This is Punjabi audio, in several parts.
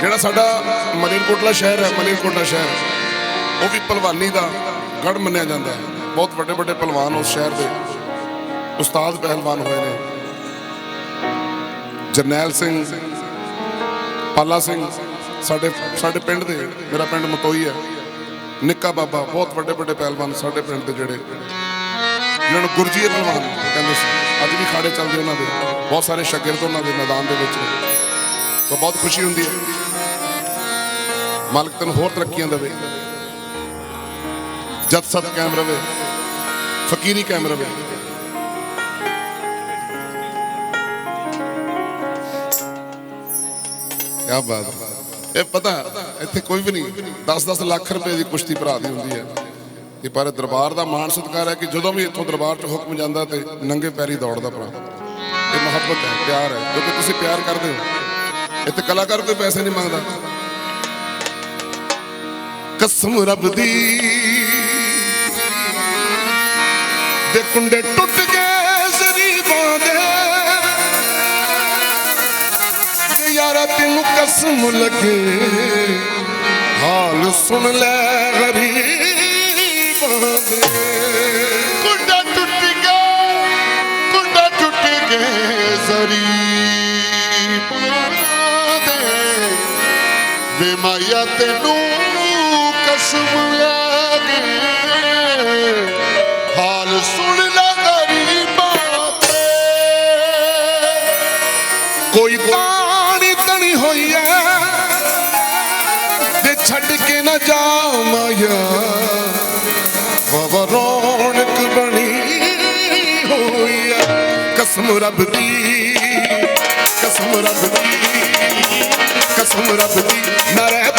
ਜਿਹੜਾ ਸਾਡਾ ਮਲੇਰਕੋਟਲਾ ਸ਼ਹਿਰ ਹੈ, ਮਲੇਰਕੋਟਲਾ ਸ਼ਹਿਰ, ਉਹ ਵੀ ਪਹਿਲਵਾਨੀ ਦਾ ਗੜ ਮੰਨਿਆ ਜਾਂਦਾ ਹੈ। ਬਹੁਤ ਵੱਡੇ ਵੱਡੇ ਪਹਿਲਵਾਨ ਉਸ ਸ਼ਹਿਰ ਦੇ ਉਸਤਾਦ ਪਹਿਲਵਾਨ ਹੋਏ ਨੇ। ਜਰਨੈਲ ਸਿੰਘ, ਪਾਲਾ ਸਿੰਘ, ਸਾਡੇ ਸਾਡੇ ਪਿੰਡ ਦੇ, ਮੇਰਾ ਪਿੰਡ ਮਤੋਈ ਹੈ। ਨਿੱਕਾ ਬਾਬਾ, ਬਹੁਤ ਵੱਡੇ ਵੱਡੇ ਪਹਿਲਵਾਨ ਸਾਡੇ ਪਿੰਡ ਦੇ ਜਿਹੜੇ। ਜਿਹਨਾਂ ਨੂੰ ਗੁਰਜੀਤ ਪਹਿਲਵਾਨ ਕਹਿੰਦੇ ਸੀ। ਅੱਜ ਵੀ ਖਾੜੇ ਚੱਲਦੇ ਉਹਨਾਂ ਦੇ। ਬਹੁਤ ਸਾਰੇ ਸ਼ਾਗਿਰਦ ਉਹਨਾਂ ਦੇ ਮੈਦਾਨ ਦੇ ਵਿੱਚ ਤਾਂ ਬਹੁਤ ਖੁਸ਼ੀ ਹੁੰਦੀ ਹੈ। ਮਾਲਕ ਤੈਨੂੰ ਹੋਰ ਤਰੱਕੀਆਂ ਦੇਵੇ। ਜਦ ਸਤ ਕਾਇਮ ਰਵੇ, ਫਕੀਰੀ ਕਾਇਮ ਰਵੇ। ਕੀ ਬਾਤ ਇਹ ਪਤਾ ਇੱਥੇ ਕੋਈ ਵੀ ਨਹੀਂ 10-10 ਲੱਖ ਰੁਪਏ ਦੀ ਕੁਸ਼ਤੀ ਭਰਾ ਦੀ ਹੁੰਦੀ ਹੈ। ਇਹ ਪਰ ਦਰਬਾਰ ਦਾ ਮਾਣ ਸਤਿਕਾਰ ਹੈ ਕਿ ਜਦੋਂ ਵੀ ਇੱਥੋਂ ਦਰਬਾਰ 'ਚ ਹੁਕਮ ਜਾਂਦਾ ਤੇ ਨੰਗੇ ਪੈਰੀ ਦੌੜਦਾ ਭਰਾ। ਇਹ ਮੁਹੱਬਤ ਹੈ, ਪਿਆਰ ਹੈ, ਕਿਉਂਕਿ ਤੁਸੀਂ ਪਿਆਰ ਕਰਦੇ ਹੋ। ਇੱਥੇ ਕਲਾਕਾਰ ਕੋਈ ਪੈਸੇ ਨਹੀਂ ਮੰਗਦਾ। ਕਸਮ ਰੱਬ ਦੀ। ਦੇ ਕੁੰਡੇ ਟੁੱਟ ਗਏ ਜ਼ਰੀਬਾਂ ਦੇ। ਤੇ ਯਾਰਾ ਤੈਨੂੰ ਕਸਮ ਲੱਗੇ। ਹਾਲ ਸੁਣ ਲੈ ਗਰੀਬਾਂ ਦੇ। ਕੁੰਡਾ ਟੁੱਟ ਗਿਆ, ਕੁੰਡਾ ਟੁੱਟ ਗਏ ਜ਼ਰੀ ਦੇ। ਵੇ ਮਾਇਆ ਤੈਨੂੰ ਕੋਈ ਤਾਣੀ ਤਣੀ ਹੋਈ ਐ ਤੇ ਛੱਡ ਕੇ ਨਾ ਜਾ ਮਾਇਆ ਵਾਵਾ ਰੌਣਕ ਬਣੀ ਹੋਈ ਐ ਕਸਮ ਰੱਬ ਦੀ ਕਸਮ ਰੱਬ ਦੀ ਕਸਮ ਰੱਬ ਦੀ ਨਾ ਰਹਿ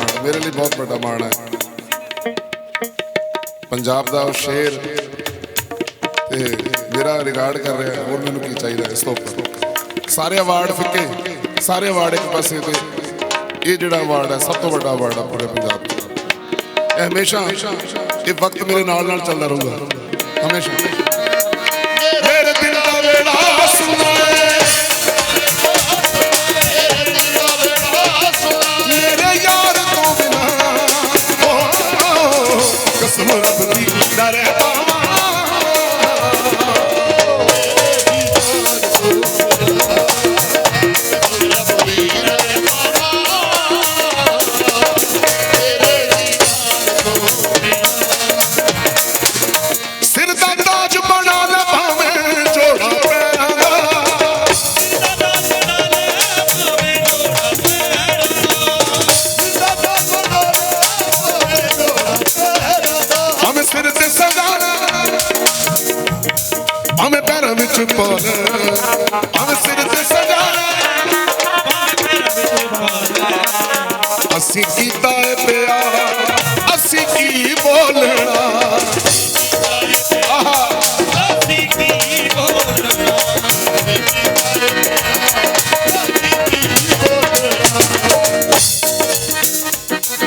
ਮਾਣ ਮੇਰੇ ਲਈ ਬਹੁਤ ਵੱਡਾ ਮਾਣ ਹੈ। ਪੰਜਾਬ ਦਾ ਉਹ ਸ਼ੇਰ ਤੇ ਮੇਰਾ ਰਿਗਾਰਡ ਕਰ ਰਿਹਾ ਹੋਰ ਮੈਨੂੰ ਕੀ ਚਾਹੀਦਾ ਇਸ ਤੋਂ ਉੱਪਰ। ਸਾਰੇ ਅਵਾਰਡ ਫਿੱਕੇ। ਸਾਰੇ ਅਵਾਰਡ ਇੱਕ ਪਾਸੇ ਤੇ। ਇਹ ਜਿਹੜਾ ਅਵਾਰਡ ਹੈ, ਸਭ ਤੋਂ ਵੱਡਾ ਅਵਾਰਡ ਹੈ ਪੂਰੇ ਪੰਜਾਬ ਦਾ। ਇਹ ਹਮੇਸ਼ਾ, ਇਹ ਵਕਤ ਮੇਰੇ ਨਾਲ ਨਾਲ ਚੱਲਦਾ ਰਹੂਗਾ। ਹਮੇਸ਼ਾ।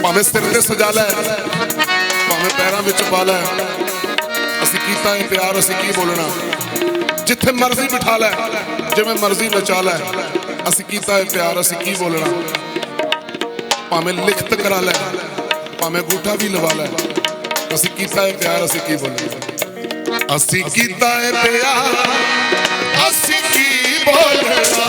ਭਾਵੇਂ ਸਿਰ ਤੇ ਸਜਾ ਲੈ, ਭਾਵੇਂ ਪੈਰਾਂ ਵਿੱਚ ਪਾ ਲੈ। ਅਸੀਂ ਕੀਤਾ ਹੈ ਪਿਆਰ, ਅਸੀਂ ਕੀ ਬੋਲਣਾ? ਜਿੱਥੇ ਮਰਜ਼ੀ ਬਿਠਾ ਲੈ, ਜਿਵੇਂ ਮਰਜ਼ੀ ਨਚਾ ਲੈ। ਅਸੀਂ ਕੀਤਾ ਹੈ ਪਿਆਰ, ਅਸੀਂ ਕੀ ਬੋਲਣਾ? ਭਾਵੇਂ ਲਿਖਤ ਕਰਾ ਲੈ। ਭਾਵੇਂ ਗੂਠਾ ਵੀ ਲਵਾ ਲੈ। ਅਸੀਂ ਕੀਤਾ ਹੈ ਪਿਆਰ, ਅਸੀਂ ਕੀ ਬੋਲਣਾ? ਅਸੀਂ ਕੀਤਾ ਹੈ ਪਿਆਰ, ਅਸੀਂ ਕੀ ਬੋਲਣਾ?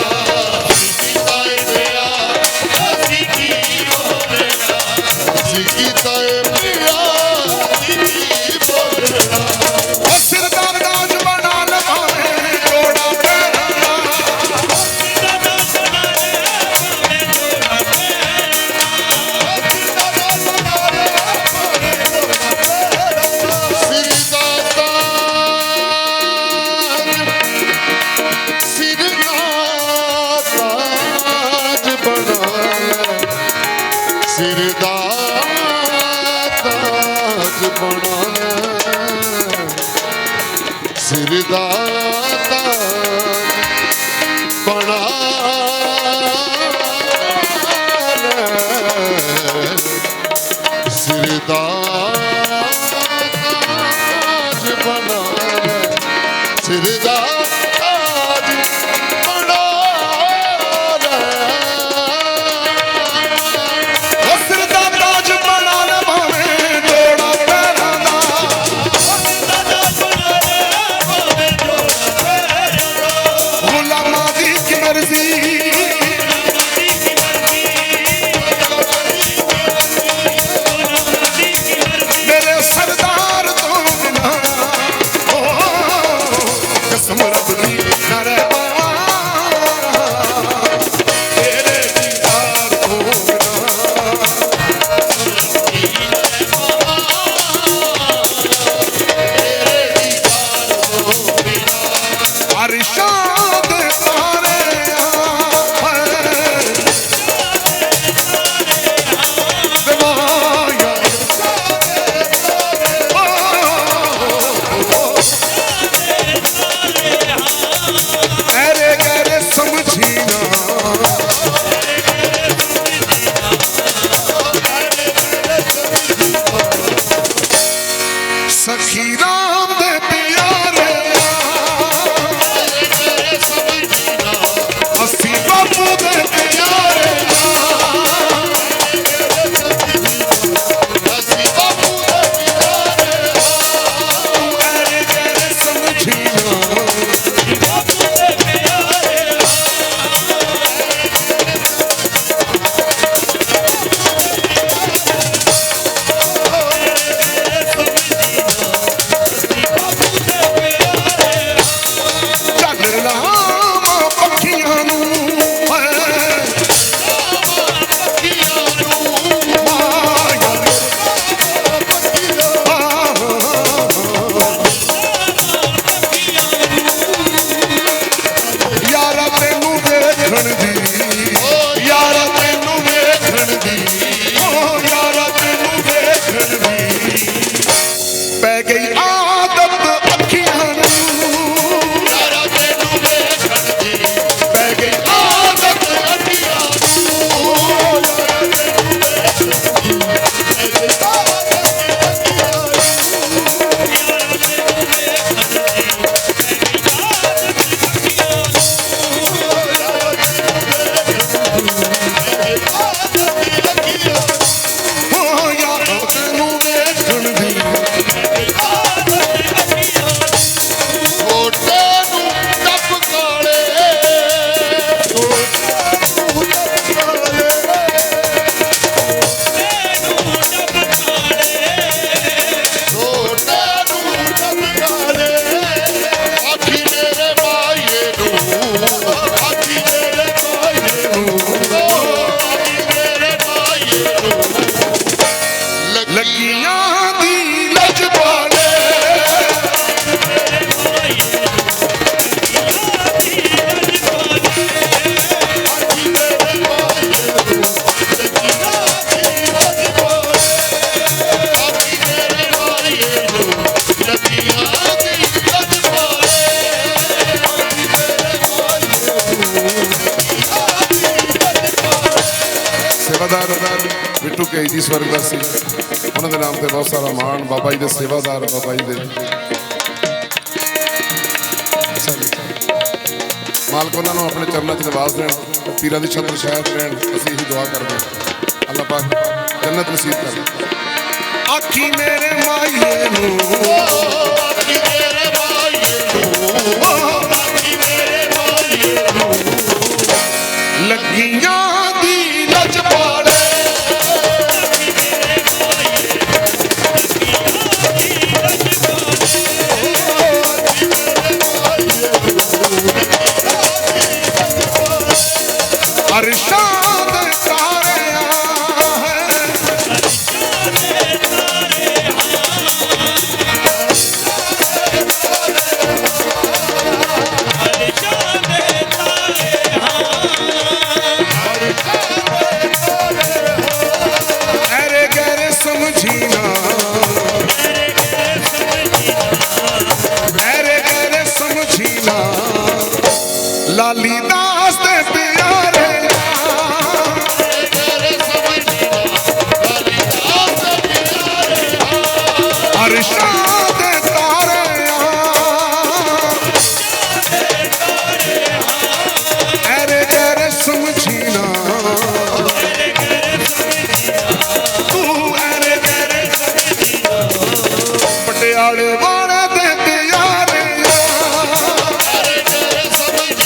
শ্রী ਲੱਗੀਆਂ ਦੀ ਲਜਵਾਲੇ da da da da Bittu ਕੇ ਜੀ ਸਵਰਗਵਾਸੀ ਉਹਨਾਂ ਦੇ ਨਾਮ ਤੇ ਬਹੁਤ ਸਾਰਾ ਮਾਣ ਬਾਬਾ ਜੀ ਦੇ ਸੇਵਾਦਾਰ ਬਾਬਾ ਜੀ ਦੇ। ਮਾਲਕ ਉਹਨਾਂ ਨੂੰ ਆਪਣੇ ਚਰਨਾਂ 'ਚ ਨਿਵਾਸ ਦੇਣ ਪੀਰਾਂ ਦੀ ਛਤਰ ਸ਼ਾਇਦ ਰਹਿਣ ਅਸੀਂ ਇਹੀ ਦੁਆ ਕਰਦੇ ਹਾਂ। ਅੱਲਾਹ ਪਾਕ ਜੰਨਤ ਨਸੀਬ ਕਰੇ। ਆਖੀ ਮੇਰੇ ਮਾਈਏ ਨੂੰ। ਆਖੀ